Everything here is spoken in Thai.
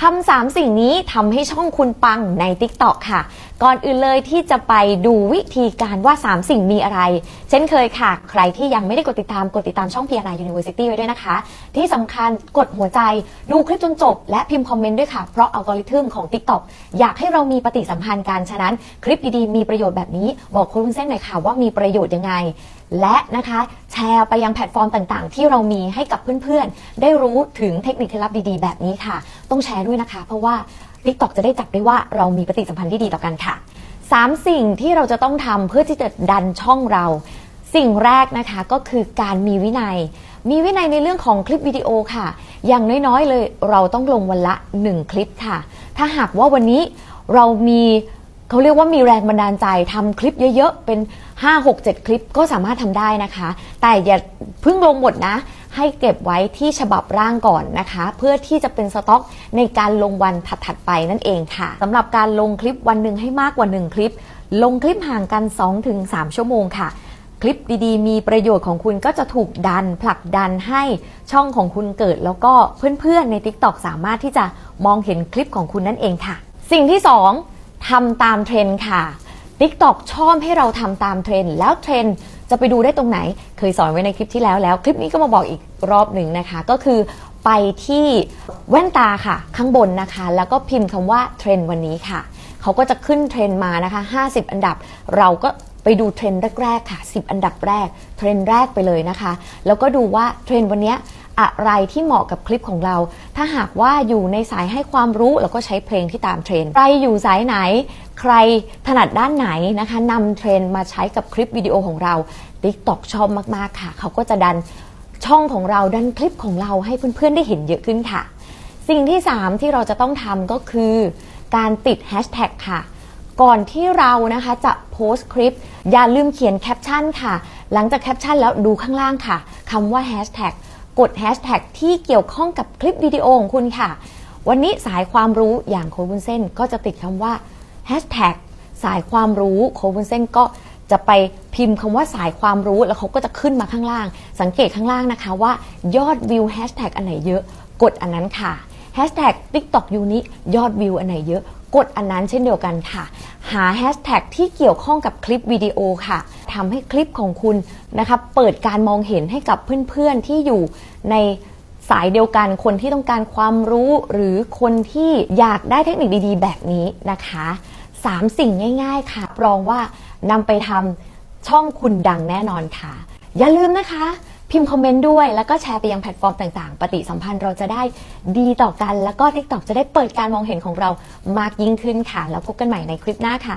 ทำสามสิ่งนี้ทำให้ช่องคุณปังใน TikTok ค่ะ ก่อนอื่นเลยที่จะไปดูวิธีการว่า 3 สิ่งมีอะไร เช่นเคยค่ะ ใครที่ยังไม่ได้กดติดตามกดติดตามช่อง PRI University ไว้ด้วยนะคะ ที่สำคัญกดหัวใจดูคลิปจนจบ และพิมพ์คอมเมนต์ด้วยค่ะ เพราะอัลกอริทึมของ TikTok อยากให้เรามีปฏิสัมพันธ์กัน ฉะนั้น คลิปดีๆมีประโยชน์แบบนี้บอกคุณวุ้นเส้นหน่อยค่ะว่ามีประโยชน์ยังไง และนะคะแชร์ไปยังแพลตฟอร์มต่างๆ ที่เรามีให้กับเพื่อนๆ ได้รู้ถึงเทคนิคเคล็ดลับดีๆ แบบนี้ค่ะ ต้องแชร์ด้วยนะคะ เพราะว่า TikTok จะได้จับได้ว่าเรามีปฏิสัมพันธ์ที่ดีต่อกันค่ะสามสิ่งที่เราจะต้องทำเพื่อที่จะดันช่องเรา สิ่งแรกนะคะก็คือการมีวินัย มีวินัยในเรื่องของคลิปวิดีโอค่ะ อย่างน้อยๆเลยเราต้องลงวันละ 1 คลิปค่ะ ถ้าหากว่าวันนี้เรามี เขาเรียกว่ามีแรงบันดาลใจทำคลิปเยอะๆ เป็น 5 6 7 คลิปก็สามารถทำได้นะคะ แต่อย่าเพิ่งลงหมดนะ ให้เก็บไว้ที่ฉบับร่างก่อนนะคะ เพื่อที่จะเป็นสต็อกในการลงวันถัดๆไปนั่นเองค่ะสำหรับการลงคลิปวันหนึ่งให้มากกว่า 1 คลิป ลงคลิปห่างกัน 2-3 ชั่วโมงค่ะคลิปดีๆ มีประโยชน์ของคุณก็จะถูกดันผลักดันให้ช่องของคุณเกิด แล้วก็เพื่อนๆใน TikTok สามารถที่จะมองเห็นคลิปของคุณนั่นเองค่ะ สิ่งที่ 2 ทำตามเทรนด์ค่ะ TikTok ชอบให้เราทำตามเทรนด์แล้วเทรนด์จะไปดูได้ตรงไหน เคยสอนไว้ในคลิปที่แล้วแล้ว คลิปนี้ก็มาบอกอีกรอบหนึ่งนะคะ ก็คือไปที่แว่นตาค่ะ ข้างบนนะคะ แล้วก็พิมพ์คำว่าเทรนด์วันนี้ค่ะ เขาก็จะขึ้นเทรนด์มานะคะ 50 อันดับเราก็ ไปดูเทรนด์แรกๆค่ะ 10 อันดับแรก เทรนด์แรกไปเลยนะคะ แล้วก็ดูว่าเทรนด์วันนี้อะไรที่เหมาะกับคลิปของเรา ถ้าหากว่าอยู่ในสายให้ความรู้แล้วก็ใช้เพลงที่ตามเทรนด์ใครอยู่สายไหน ใครถนัดด้านไหนนะคะนำเทรนด์มาใช้กับคลิปวิดีโอของเรา TikTok ชอบมากๆค่ะ เขาก็จะดันช่องของเราดันคลิปของเราให้เพื่อนๆได้เห็นเยอะขึ้นค่ะ สิ่งที่ 3 ที่เราจะต้องทำก็คือ การติดแฮชแท็กค่ะ ก่อนที่เรานะคะจะโพสต์คลิป อย่าลืมเขียนแคปชั่นค่ะ หลังจากแคปชั่นแล้วดูข้างล่างค่ะคำว่าแฮชแท็กกดแฮชแท็กที่เกี่ยวข้องกับคลิปวิดีโอของคุณค่ะ วันนี้สายความรู้อย่างโคบุนเส้นก็จะติดคำว่าแฮชแท็กสายความรู้โคบุนเส้นก็จะไปพิมพ์คำว่าสายความรู้แล้วเขาก็จะขึ้นมาข้างล่าง สังเกตข้างล่างนะคะว่ายอดวิวแฮชแท็กอันไหนเยอะ กดอันนั้นค่ะแฮชแท็ก TikTok ยูนี้ยอดวิวอันไหนเยอะ กดอันนั้นเช่นเดียวกันค่ะ หาแฮชแท็กที่เกี่ยวข้องกับคลิปวิดีโอค่ะทำให้คลิปของคุณนะคะเปิดการมองเห็นให้กับเพื่อนๆที่อยู่ในสายเดียวกันคนที่ต้องการความรู้หรือคนที่อยากได้เทคนิคดีๆ แบบนี้นะคะสามสิ่งง่าย ๆ ค่ะ รองว่านำไปทำช่องคุณดังแน่นอนค่ะ อย่าลืมนะคะ พิมพ์คอมเมนต์ด้วย แล้วก็แชร์ไปยังแพลตฟอร์มต่างๆ ปฏิสัมพันธ์เราจะได้ดีต่อกัน แล้วก็ TikTok จะได้เปิดการมองเห็นของเรามากยิ่งขึ้นค่ะ แล้วพบกันใหม่ในคลิปหน้าค่ะ